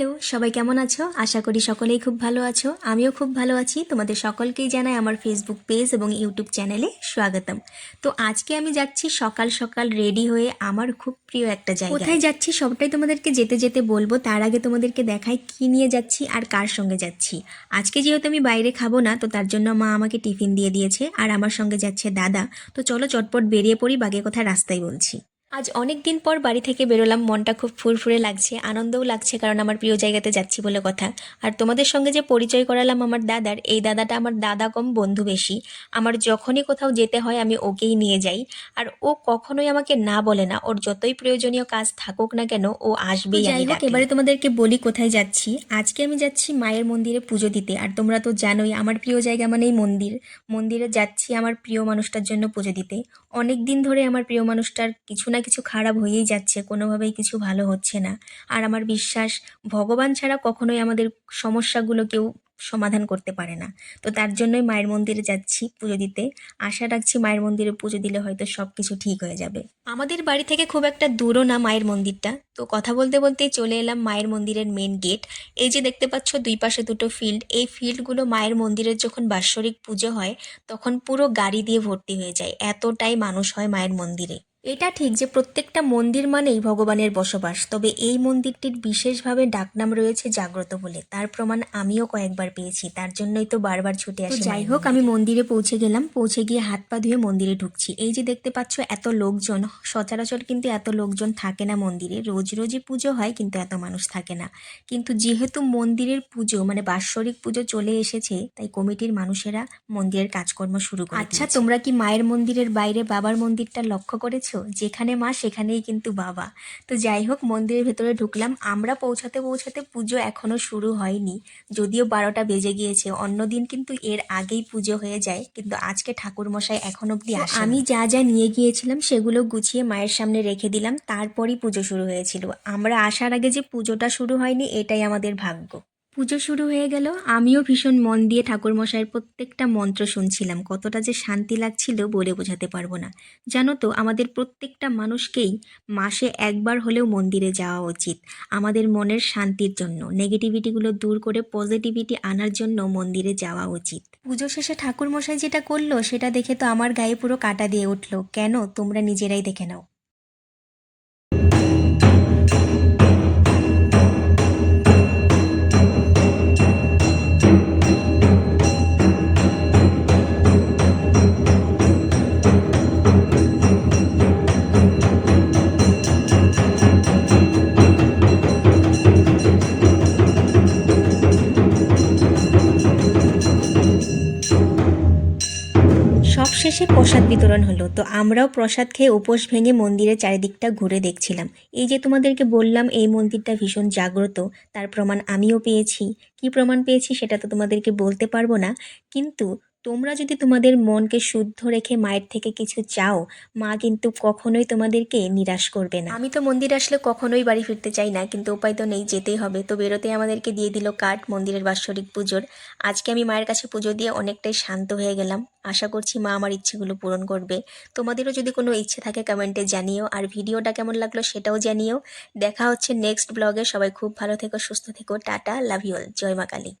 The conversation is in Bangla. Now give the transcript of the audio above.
হ্যালো, সবাই কেমন আছো? আশা করি সকলেই খুব ভালো আছো। আমিও খুব ভালো আছি। তোমাদের সকলকেই জানাই আমার ফেসবুক পেজ এবং ইউটিউব চ্যানেলে স্বাগতম। তো আজকে আমি যাচ্ছি সকাল সকাল রেডি হয়ে আমার খুব প্রিয় একটা জায়গা কোথায় যাচ্ছি সবটাই তোমাদেরকে যেতে যেতে বলব। তার আগে তোমাদেরকে দেখাই কি নিয়ে যাচ্ছি আর কার সঙ্গে যাচ্ছি। আজকে যেহেতু আমি বাইরে খাব না, তো তার জন্য মা আমাকে টিফিন দিয়ে দিয়েছে আর আমার সঙ্গে যাচ্ছে দাদা। তো চলো চটপট বেরিয়ে পড়ি বাগে কথা রাস্তায় বলছি। আজ অনেক দিন পর বাড়ি থেকে বেরোলাম মনটা খুব ফুরফুরে লাগছে আনন্দও লাগছে কারণ আমার প্রিয় জায়গাতে যাচ্ছি বলে কথা। আর তোমাদের সঙ্গে যে পরিচয় করালাম আমার দাদার এই দাদাটা আমার দাদা কম বন্ধু বেশি। আমার যখনই কোথাও যেতে হয় আমি ওকেই নিয়ে যাই। আর ও কখনোই আমাকে না বলে না ওর যতই প্রয়োজনীয় কাজ থাকুক না কেন ও আসবেই যাই হোক এবারে তোমাদেরকে বলি কোথায় যাচ্ছি। আজকে আমি যাচ্ছি মায়ের মন্দিরে পুজো দিতে। আর তোমরা তো জানোই আমার প্রিয় জায়গা মানেই মন্দির। মন্দিরে যাচ্ছি আমার প্রিয় মানুষটার জন্য পুজো দিতে। অনেক দিন ধরে আমার প্রিয় মানুষটার কিছু না কিছু খারাপ হয়েই যাচ্ছে, কোনোভাবেই কিছু ভালো হচ্ছে না। আর আমার বিশ্বাস, ভগবান ছাড়া কখনোই আমাদের সমস্যাগুলো কেউ সমাধান করতে পারে না। তো তার জন্যই মায়ের মন্দিরে যাচ্ছি পুজো দিতে। আশা রাখছি মায়ের মন্দিরে পুজো দিলে হয়তো সব কিছু ঠিক হয়ে যাবে। আমাদের বাড়ি থেকে খুব একটা দূরও না মায়ের মন্দিরটা। তো কথা বলতে বলতেই চলে এলাম মায়ের মন্দিরের মেন গেট এই যে দেখতে পাচ্ছ, দুই পাশে দুটো ফিল্ড এই ফিল্ডগুলো মায়ের মন্দিরের যখন বাৎসরিক পুজো হয়, তখন পুরো গাড়ি দিয়ে ভর্তি হয়ে যায়। এতটাই মানুষ হয় মায়ের মন্দিরে। এটা ঠিক যে প্রত্যেকটা মন্দির মানেই ভগবানের বসবাস তবে এই মন্দিরটির বিশেষভাবে ডাকনাম রয়েছে জাগ্রত বলে। তার প্রমাণ আমিও কয়েকবার পেয়েছি তার জন্যই তো বারবার ছুটে আসি যাই হোক আমি মন্দিরে। পৌঁছে গেলাম পৌঁছে গিয়ে হাত পা ধুয়ে মন্দিরে ঢুকছি। এই যে দেখতে পাচ্ছ এত লোকজন সচরাচর কিন্তু এত লোকজন থাকে না মন্দিরে। রোজ রোজই পুজো হয় কিন্তু এত মানুষ থাকে না। কিন্তু যেহেতু মন্দিরের পুজো মানে বাৎসরিক পুজো চলে এসেছে তাই কমিটির মানুষেরা মন্দিরের কাজকর্ম শুরু করে আচ্ছা তোমরা কি মায়ের মন্দিরের বাইরে বাবার মন্দিরটা লক্ষ্য করেছ? যেখানে মা সেখানেই কিন্তু বাবা। তো যাই হোক মন্দিরের ভেতরে ঢুকলাম। আমরা পৌঁছাতে পৌঁছাতে পুজো এখনও শুরু হয়নি। যদিও বারোটা বেজে গিয়েছে অন্যদিন কিন্তু এর আগেই পুজো হয়ে যায়। কিন্তু আজকে ঠাকুরমশাই এখন অবধি আসে আমি যা যা নিয়ে গিয়েছিলাম সেগুলো গুছিয়ে মায়ের সামনে রেখে দিলাম। তারপরই পুজো শুরু হয়েছিল। আমরা আসার আগে যে পুজোটা শুরু হয়নি এটাই আমাদের ভাগ্য। পুজো শুরু হয়ে গেল। আমিও ভীষণ মন দিয়ে ঠাকুরমশাইয়ের প্রত্যেকটা মন্ত্র শুনছিলাম। কতটা যে শান্তি লাগছিল বলে বোঝাতে পারব না। জানো তো, আমাদের প্রত্যেকটা মানুষকেই মাসে একবার হলেও মন্দিরে যাওয়া উচিত। আমাদের মনের শান্তির জন্য, নেগেটিভিটিগুলো দূর করে পজিটিভিটি আনার জন্য মন্দিরে যাওয়া উচিত। পুজো শেষে ঠাকুরমশাই যেটা করল, সেটা দেখে তো আমার গায়ে পুরো কাটা দিয়ে উঠল। কেন? তোমরা নিজেরাই দেখে নাও। সবশেষে প্রসাদ বিতরণ হলো। তো আমরাও প্রসাদ খেয়ে উপোস ভেঙে মন্দিরের চারিদিকটা ঘুরে দেখছিলাম। এই যে তোমাদেরকে বললাম, এই মন্দিরটা ভীষণ জাগ্রত, তার প্রমাণ আমিও পেয়েছি। কি প্রমাণ পেয়েছি সেটা তো তোমাদেরকে বলতে পারব না। কিন্তু তোমরা যদি তোমাদের মনকে শুদ্ধ রেখে মায়ের থেকে কিছু চাও, মা কিন্তু কখনোই তোমাদেরকে নিরাশ করবে না। আমি তো মন্দির আসলে কখনোই বাড়ি ফিরতে চাই না, কিন্তু উপায় তো নেই, যেতেই হবে। তো বেরোতে আমাদেরকে দিয়ে দিল কাঠ, মন্দিরের বাৎসরিক পুজোর। আজকে আমি মায়ের কাছে পুজো দিয়ে অনেকটাই শান্ত হয়ে গেলাম। আশা করছি মা আমার ইচ্ছেগুলো পূরণ করবে। তোমাদেরও যদি কোনো ইচ্ছে থাকে কমেন্টে জানিও। আর ভিডিওটা কেমন লাগল সেটাও জানিও। দেখা হচ্ছে নেক্সট ব্লগে সবাই খুব ভালো থেকো, সুস্থ থেকো। টাটা লাভ ইউ জয় মা কালী।